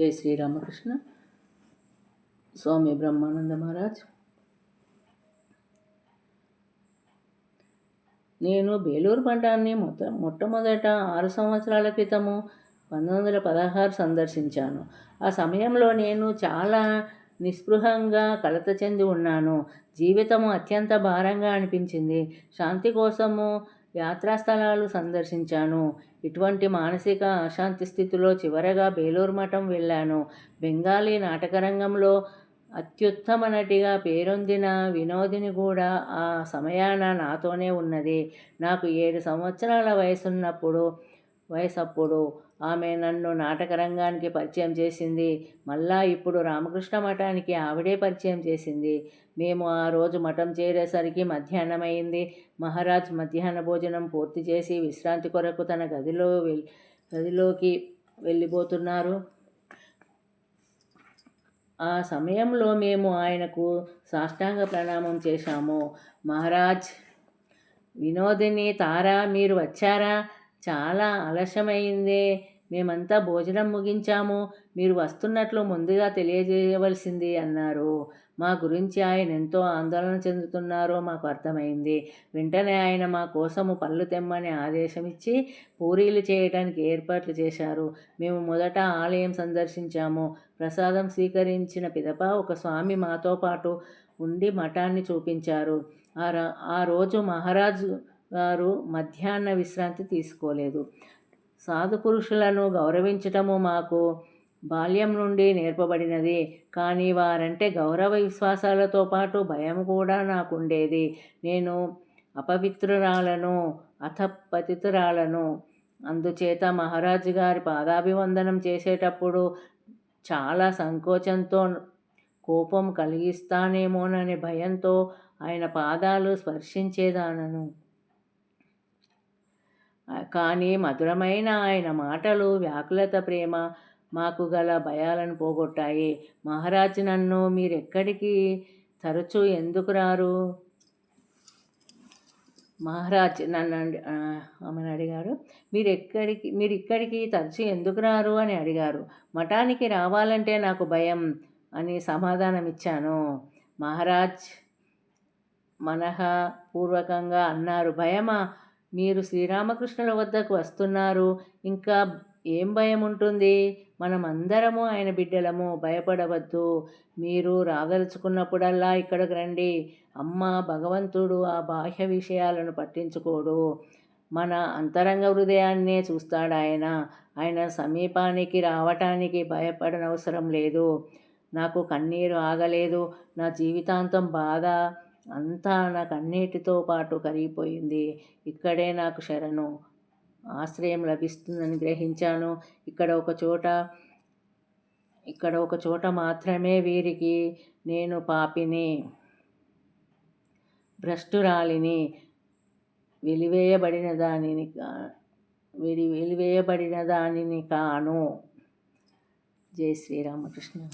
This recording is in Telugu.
జై శ్రీరామకృష్ణ. స్వామి బ్రహ్మానంద మహారాజ్. నేను బేలూరు పట్టణాన్ని మొట్ట మొట్టమొదట ఆరు సంవత్సరాల క్రితము పంతొమ్మిది వందల పదహారు సందర్శించాను. ఆ సమయంలో నేను చాలా నిస్పృహంగా కలత చెంది ఉన్నాను. జీవితము అత్యంత భారంగా అనిపించింది. శాంతి కోసము యాత్రా స్థలాలు సందర్శించాను. ఇటువంటి మానసిక అశాంతి స్థితిలో చివరగా బేలూరు మఠం వెళ్ళాను. బెంగాలీ నాటకరంగంలో అత్యుత్తమ నటిగా పేరొందిన వినోదిని కూడా ఆ సమయాన నాతోనే ఉన్నది. నాకు ఏడు సంవత్సరాల వయసున్నప్పుడు వయసప్పుడు ఆమె నన్ను నాటకరంగానికి పరిచయం చేసింది. మళ్ళా ఇప్పుడు రామకృష్ణ మఠానికి ఆవిడే పరిచయం చేసింది. మేము ఆ రోజు మఠం చేరేసరికి మధ్యాహ్నం అయింది మహారాజ్ మధ్యాహ్న భోజనం పూర్తి చేసి విశ్రాంతి కొరకు తన గదిలో గదిలోకి వెళ్ళిపోతున్నారు. ఆ సమయంలో మేము ఆయనకు సాష్టాంగ ప్రణామం చేశాము. మహారాజ్ వినోదిని తారా మీరు వచ్చారా? చాలా ఆలస్యమైందే. మేమంతా భోజనం ముగించాము. మీరు వస్తున్నట్లు ముందుగా తెలియజేయవలసింది అన్నారు. మా గురించి ఆయన ఎంతో ఆందోళన చెందుతున్నారో మాకు అర్థమైంది. వెంటనే ఆయన మా కోసము పళ్ళు తెమ్మని ఆదేశం ఇచ్చి పూరీలు చేయడానికి ఏర్పాట్లు చేశారు. మేము మొదట ఆలయం సందర్శించాము. ప్రసాదం స్వీకరించిన పిదప ఒక స్వామి మాతో పాటు ఉండి మఠాన్ని చూపించారు. ఆ రోజు మహారాజు గారు మధ్యాహ్న విశ్రాంతి తీసుకోలేదు. సాధు పురుషులను గౌరవించటము మాకు బాల్యం నుండి నేర్పబడినది. కానీ వారంటే గౌరవ విశ్వాసాలతో పాటు భయం కూడా నాకుండేది. నేను అపవిత్రురాలను అథపతితురాలను. అందుచేత మహారాజు గారి పాదాభివందనం చేసేటప్పుడు చాలా సంకోచంతో కోపం కలిగిస్తానేమోననే భయంతో ఆయన పాదాలు స్పర్శించేదానను. కానీ మధురమైన ఆయన మాటలు వ్యాకులత ప్రేమ మాకు గల భయాలను పోగొట్టాయి. మహారాజ్ నన్ను మీరెక్కడికి తరచూ ఎందుకు రారు? మహారాజ్ నన్ను ఆమెను అడిగారు. మీరు ఎక్కడికి మీరు ఇక్కడికి తరచూ ఎందుకు రారు అని అడిగారు. మఠానికి రావాలంటే నాకు భయం అని సమాధానం ఇచ్చాను మహారాజ్ మనహపూర్వకంగా అన్నారు. భయమా? మీరు శ్రీరామకృష్ణుల వద్దకు వస్తున్నారు. ఇంకా ఏం భయం ఉంటుంది? మనం అందరము ఆయన బిడ్డలము భయపడవద్దు. మీరు రాదలుచుకున్నప్పుడల్లా ఇక్కడికి రండి. అమ్మ భగవంతుడు ఆ బాహ్య విషయాలను పట్టించుకోడు. మన అంతరంగ హృదయాన్నే చూస్తాడు ఆయన. ఆయన సమీపానికి రావటానికి భయపడనవసరం లేదు. నాకు కన్నీరు ఆగలేదు. నా జీవితాంతం బాధ అంతా నాకు అన్నిటితో పాటు కరిగిపోయింది. ఇక్కడే నాకు శరణు. ఆశ్రయం లభిస్తుందని గ్రహించాను. ఇక్కడ ఒక చోట ఇక్కడ ఒక చోట మాత్రమే వీరికి నేను పాపిని భ్రష్టురాలిని వెలివేయబడిన దానిని వెలి వెలివేయబడిన దానిని కాను. జై శ్రీరామకృష్ణ.